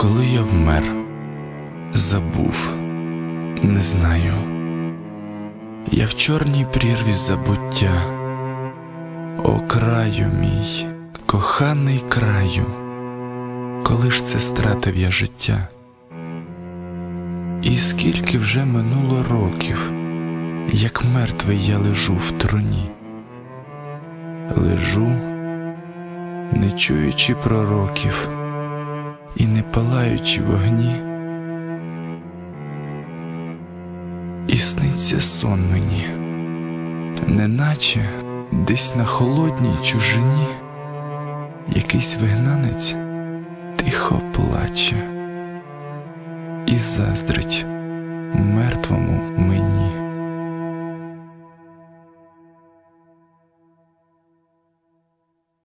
Коли я вмер, забув, не знаю. Я в чорній прірві забуття, О краю мій, коханий краю, коли ж це стратив я життя? І скільки вже минуло років, як мертвий я лежу в труні, лежу, не чуючи пророків і не палаючи вогні. І сниться сон мені, неначе десь на холодній чужині якийсь вигнанець тихо плаче і заздрить мертвому мені.